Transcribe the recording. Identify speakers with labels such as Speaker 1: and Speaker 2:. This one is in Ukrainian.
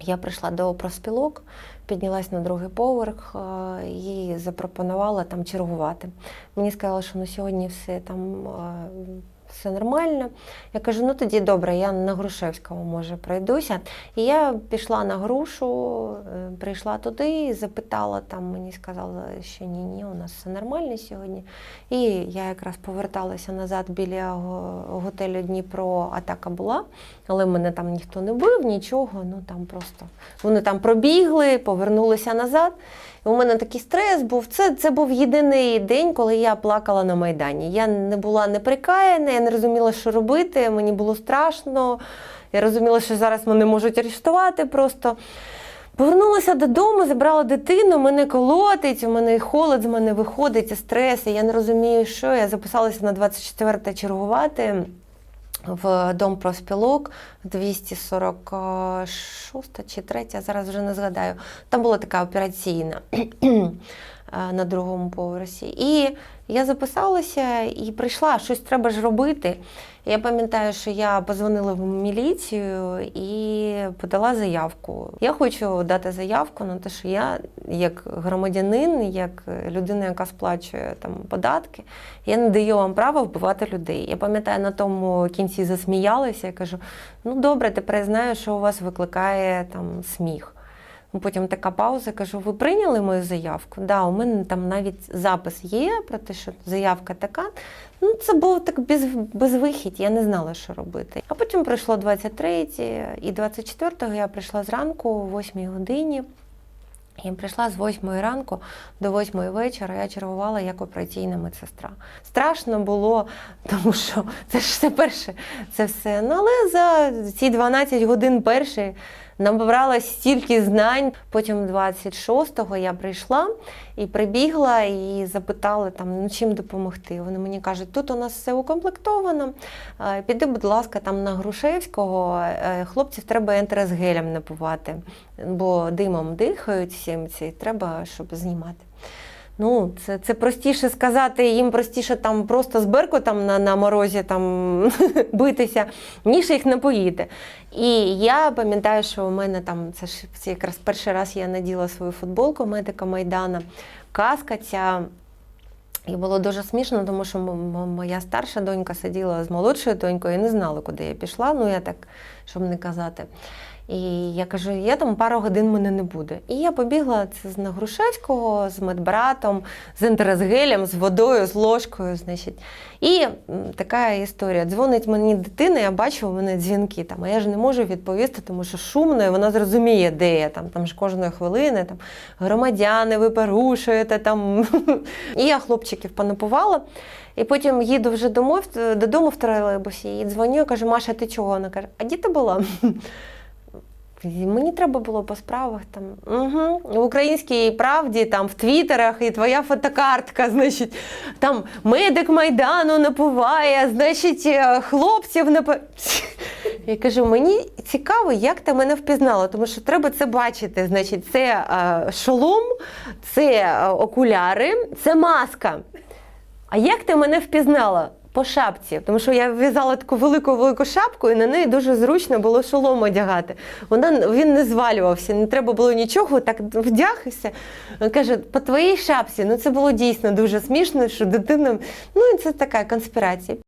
Speaker 1: Я прийшла до профспілок, піднялась на другий поверх е, і запропонувала там чергувати. Мені сказали, що на сьогодні все там е, все нормально. Я кажу, ну тоді добре, я на Грушевського може пройдуся. І я пішла на грушу, е, прийшла туди, запитала там, мені сказали, що ні, ні, у нас все нормально сьогодні. І я якраз поверталася назад біля готелю Дніпро, атака була, але мене там ніхто не бив, нічого. Ну там просто вони там пробігли, повернулися назад. У мене такий стрес був. Це, це був єдиний день, коли я плакала на Майдані. Я не була неприкаяна, я не розуміла, що робити. Мені було страшно. Я розуміла, що зараз мене можуть арештувати просто. Повернулася додому, забрала дитину, мене колотить, у мене холод з мене виходить, стрес, і я не розумію, що. Я записалася на 24 чергувати в дом профспілок 246 чи 3, зараз вже не згадаю. Там була така операційна на другому поверсі. І я записалася і прийшла, щось треба ж робити. Я пам'ятаю, що я позвонила в міліцію і подала заявку. Я хочу дати заявку на те, що я, як громадянин, як людина, яка сплачує там податки, я не даю вам права вбивати людей. Я пам'ятаю, на тому кінці засміялася. Я кажу: ну добре, тепер я знаю, що у вас викликає там сміх. Ну, Потім така пауза, кажу, ви прийняли мою заявку? Да, у мене там навіть запис є про те, що заявка така. Ну, це був так без, безвихідь, я не знала, що робити. А потім прийшло 23 і 24-го я прийшла зранку о 8 годині. Я прийшла з 8 ранку до 8 вечора, я чергувала як операційна медсестра. Страшно було, тому що це ж все перше, це все. Ну, але за ці 12 годин перші набрала стільки знань. Потім 26-го я прийшла і прибігла і запитала там, ну чим допомогти. Вони мені кажуть, тут у нас все укомплектовано. Піди, будь ласка, там на Грушевського е, хлопців треба ентеросгелем напувати, бо димом дихають всім ці, треба, щоб знімати. Ну, це, це простіше сказати, їм простіше там просто з беркутом на, на морозі там битися, ніж їх напоїти. І я пам'ятаю, що у мене там це ж це якраз перший раз я наділа свою футболку медика Майдана, каска ця. І було дуже смішно, тому що моя старша донька сиділа з молодшою донькою і не знала, куди я пішла. Ну, я так, щоб не казати. І я кажу, я там пару годин мене не буде. І я побігла це з Нагрушевського, з медбратом, з ентеросгелем, з водою, з ложкою. Значить. І така історія. Дзвонить мені дитина, я бачу, у мене дзвінки там, а я ж не можу відповісти, тому що шумно, і вона зрозуміє, де я там. Там ж кожної хвилини там громадяни, ви порушуєте там. І я хлопчиків понапувала. І потім їду вже домов, додому в тролейбусі і дзвоню, кажу, Маша, ти чого? Вона каже, а де ти була? Мені треба було по справах там. Угу. В українській правді, там в твіттерах, і твоя фотокартка, значить, там медик Майдану напуває, значить, е, хлопців напу... Я кажу, мені цікаво, як ти мене впізнала, тому що треба це бачити. Значить, це е, шолом, це е, окуляри, це маска. А як ти мене впізнала? По шапці, тому що я в'язала таку велику велику шапку, і на неї дуже зручно було шолом одягати. Вона він не звалювався, не треба було нічого, так вдяг. Каже, по твоїй шапці. Ну це було дійсно дуже смішно, що дитина. Ну і це така конспірація.